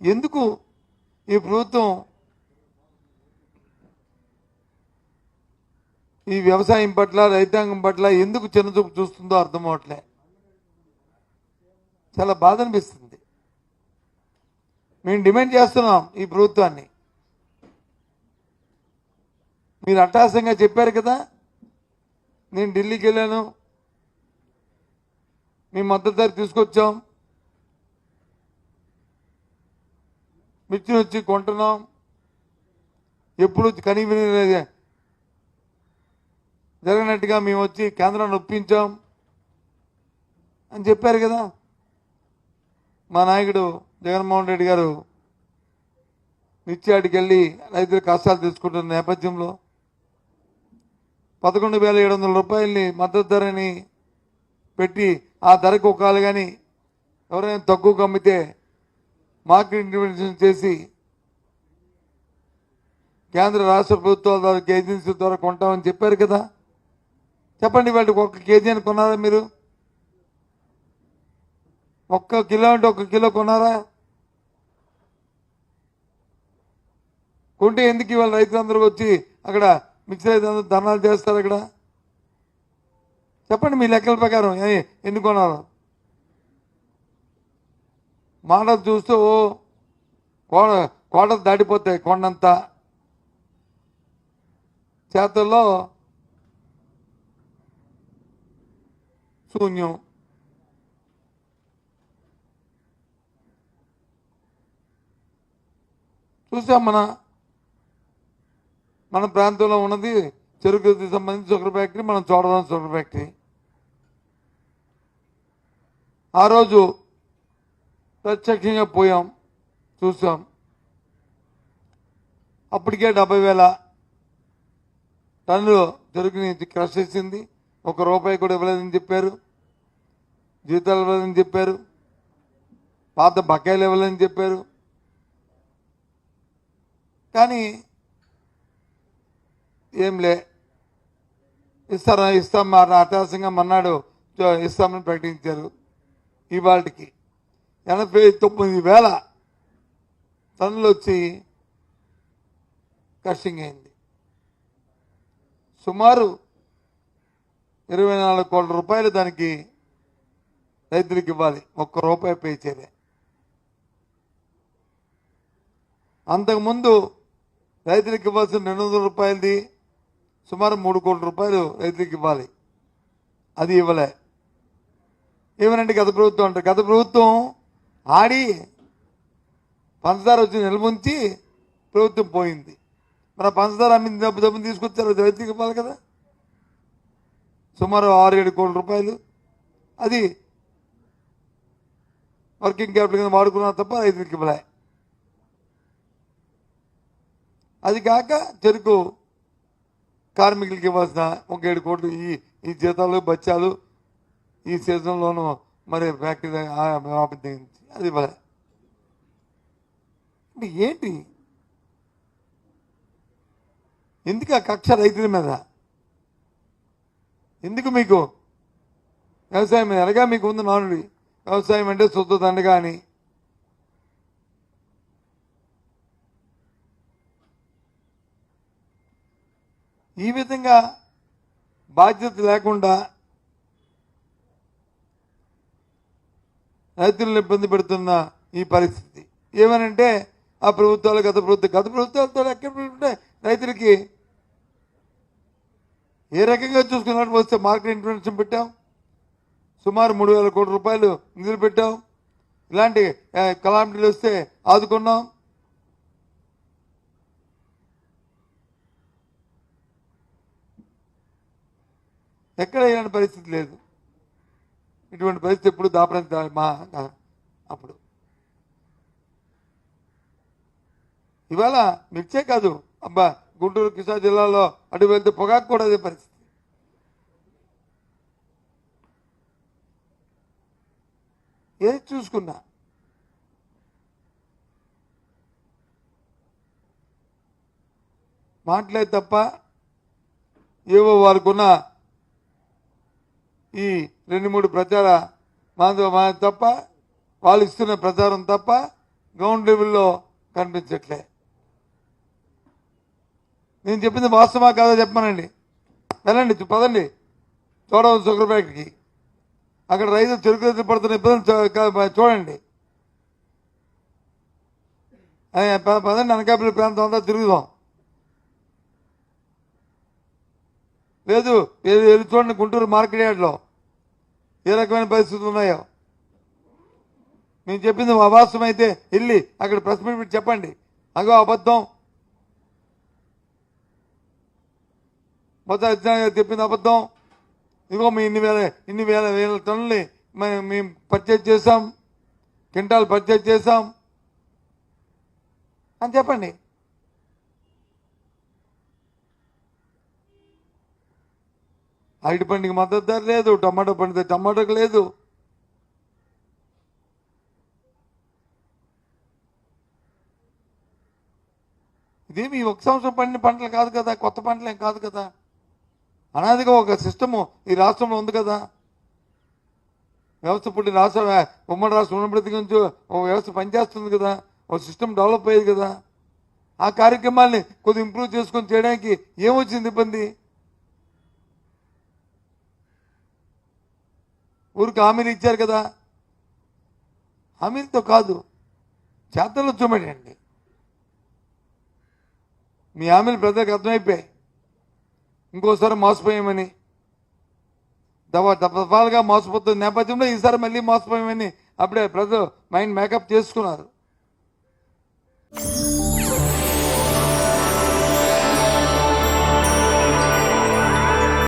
ఎందుకు ఈ ప్రభుత్వం ఈ వ్యవసాయం పట్ల రైతాంగం పట్ల ఎందుకు చిన్నచూపు చూస్తుందో అర్థం అవట్లే. చాలా బాధ అనిపిస్తుంది. మేము డిమాండ్ చేస్తున్నాం ఈ ప్రభుత్వాన్ని. మీరు అట్టాసంగా చెప్పారు కదా నేను ఢిల్లీకి వెళ్ళాను మీ మద్దతు తీసుకొచ్చాం మిర్చిని వచ్చి కొంటున్నాం. ఎప్పుడు కనివిని జరిగినట్టుగా మేము వచ్చి కేంద్రాన్ని ఒప్పించాం అని చెప్పారు కదా. మా నాయకుడు జగన్మోహన్ రెడ్డి గారు మిర్చియాడికి వెళ్ళి రైతుల కష్టాలు తెలుసుకుంటున్న నేపథ్యంలో పదకొండు వేల ఏడు వందల రూపాయలని మద్దతు ధరని పెట్టి ఆ ధరకు ఒకళ్ళు కానీ ఎవరైనా తక్కువకు అమ్మితే మార్కెట్ ఇంటర్వెన్షన్ చేసి కేంద్ర రాష్ట్ర ప్రభుత్వాల ద్వారా ఏజెన్సీల ద్వారా కొంటామని చెప్పారు కదా. చెప్పండి వాటికి ఒక్క కేజీ అని కొన్నారా మీరు? ఒక్క కిలో అంటే ఒక్క కిలో కొన్నారా? కొంటే ఎందుకు ఇవాళ రైతులందరూ వచ్చి అక్కడ మిక్సర్ రైతులందరూ ధర్నాలు చేస్తారు అక్కడ? చెప్పండి మీ లెక్కల ప్రకారం ఎన్ని కొన్నారు? మానవ చూస్తూ కోడ కోడలు దాటిపోతాయి కొండంతా. చేతల్లో శూన్యం. చూసాం మన మన ప్రాంతంలో ఉన్నది చెరుకు సంబంధించి షుగర్ ఫ్యాక్టరీ మనం చూడదాం షుగర్ ఫ్యాక్టరీ ఆ రోజు ప్రత్యక్షంగా పోయాం చూసాం. అప్పటికే డెబ్బై వేల టన్నులు చెరుకుని క్రష్ చేసింది. ఒక రూపాయి కూడా ఇవ్వలేదని చెప్పారు. జీతాలు ఇవ్వలేదని చెప్పారు. పాత బకాయిలు ఇవ్వలేదని చెప్పారు. కానీ ఏంలే ఇస్తారా ఇస్తాం మా అటాసంగా మన్నాడు ఇస్తామని ప్రకటించారు. ఇవాళకి ఎనభై తొమ్మిది వేల టన్నులు వచ్చి కషింగ్ అయింది. సుమారు ఇరవై నాలుగు కోట్ల రూపాయలు దానికి రైతులకు ఇవ్వాలి. ఒక్క రూపాయి పే చేయలే. అంతకుముందు రైతులకు ఇవ్వాల్సిన రెండు వందల రూపాయలది సుమారు మూడు కోట్ల రూపాయలు రైతులకు ఇవ్వాలి. అది ఇవ్వలే. ఏమనంటే గత ప్రభుత్వం అంటే గత ప్రభుత్వం ఆడి పంచదార వచ్చి నిలముంచి ప్రభుత్వం పోయింది. మన పంచదార అమ్మింది డబ్బు డబ్బులు తీసుకొచ్చారు అది ఇవ్వాలి కదా. సుమారు ఆరు ఏడు కోట్ల రూపాయలు. అది వర్కింగ్ క్యాపిటల్ కింద వాడుకున్నా తప్ప రైతులకి ఇవ్వలే. అది కాక చెరుకు కార్మికులకి ఇవ్వాల్సిన ఒక ఏడు కోట్లు ఈ ఈ జీతాలు బచ్చాలు ఈ సీజన్లోనూ మరి ఫ్యాక్టరీ ఆపింది అది ఇవ్వలే అంటే ఏంటి? ఎందుకు ఆ కక్ష రైతుల మీద? ఎందుకు మీకు వ్యవసాయం మీద? ఎలాగా మీకు ఉంది నానుడి వ్యవసాయం అంటే శుద్ధ దండగా అని. ఈ విధంగా బాధ్యత లేకుండా రైతులను ఇబ్బంది పెడుతున్న ఈ పరిస్థితి. ఏమనంటే ఆ ప్రభుత్వాలు గత ప్రభుత్వం గత ప్రభుత్వాలతో ఎక్కడ రైతులకి ఏ రకంగా చూసుకున్నట్టు వస్తే మార్కెట్ ఇంటర్వెన్షన్ పెట్టాం. సుమారు మూడు వేల కోట్ల రూపాయలు నిధులు పెట్టాం. ఇలాంటి కలామిటీలు వస్తే ఆదుకున్నాం. ఎక్కడ ఇలాంటి పరిస్థితి లేదు. ఇటువంటి పరిస్థితి ఎప్పుడు దాపడానికి మా అప్పుడు. ఇవాళ మిర్చే కాదు అబ్బా గుంటూరు కృష్ణా జిల్లాలో అటు వెళ్తే పొగాకు కూడా అదే పరిస్థితి. ఏది చూసుకున్నా? మాట్లాడే తప్ప ఏవో వారికున్న ఈ రెండు మూడు ప్రచార మాధవ మా తప్ప వాళ్ళు ఇస్తున్న ప్రచారం తప్ప గ్రౌండ్ లెవెల్లో కనిపించట్లే. నేను చెప్పింది వాస్తవా కాదా చెప్పానండి వెళ్ళండి పదండి. చూడవచ్చు షుగర్ ఫ్యాక్టరీకి అక్కడ రైతులు చెరుకు రైతులు పడుతున్న ఇబ్బందులు చూడండి. పదండి అనకాపల్లి ప్రాంతం అంతా తిరుగుదాం. లేదు వెళ్ళి చూడండి గుంటూరు మార్కెట్ యార్డ్లో. ఏ రకమైన పరిస్థితులు ఉన్నాయో. మేము చెప్పింది అవాస్తవం అయితే వెళ్ళి అక్కడ ప్రెస్ మీట్ పెట్టి చెప్పండి. అగో అబద్ధం. మొత్తం గారు చెప్పింది అబద్ధం. ఇదిగో మీ ఇన్ని వేల ఇన్ని వేల వేల టన్నుల్ని మేము మేము పర్చేజ్ చేసాం క్వింటాల్ పర్చేజ్ చేసాం అని చెప్పండి. అరటి పండుగ మద్దతు ధర లేదు టమాటో పండితే టమాటోకి లేదు. ఇదేమి ఒక సంవత్సరం పండిన పంటలు కాదు కదా కొత్త పంటలు ఏం కాదు కదా? అనాదిగా ఒక సిస్టము ఈ రాష్ట్రంలో ఉంది కదా? వ్యవస్థ పుట్టి రాష్ట్ర ఉమ్మడి రాష్ట్రం ఉన్నప్పటి నుంచి ఒక వ్యవస్థ పనిచేస్తుంది కదా? ఒక సిస్టమ్ డెవలప్ అయ్యేది కదా? ఆ కార్యక్రమాల్ని కొద్దిగా ఇంప్రూవ్ చేసుకొని చేయడానికి ఏమొచ్చింది ఇబ్బంది? ఊరికి హామీలు ఇచ్చారు కదా. హామీలతో కాదు చేతల్లో చూపెట్టండి మీ హామీలు ప్రజలకు అర్థమైపోయాయి. ఇంకోసారి మోసపోయామని దవ దఫాలుగా మోసపోతున్న నేపథ్యంలో ఈసారి మళ్ళీ మోసపోయామని అప్పుడే ప్రజలు మైండ్ మేకప్ చేసుకున్నారు.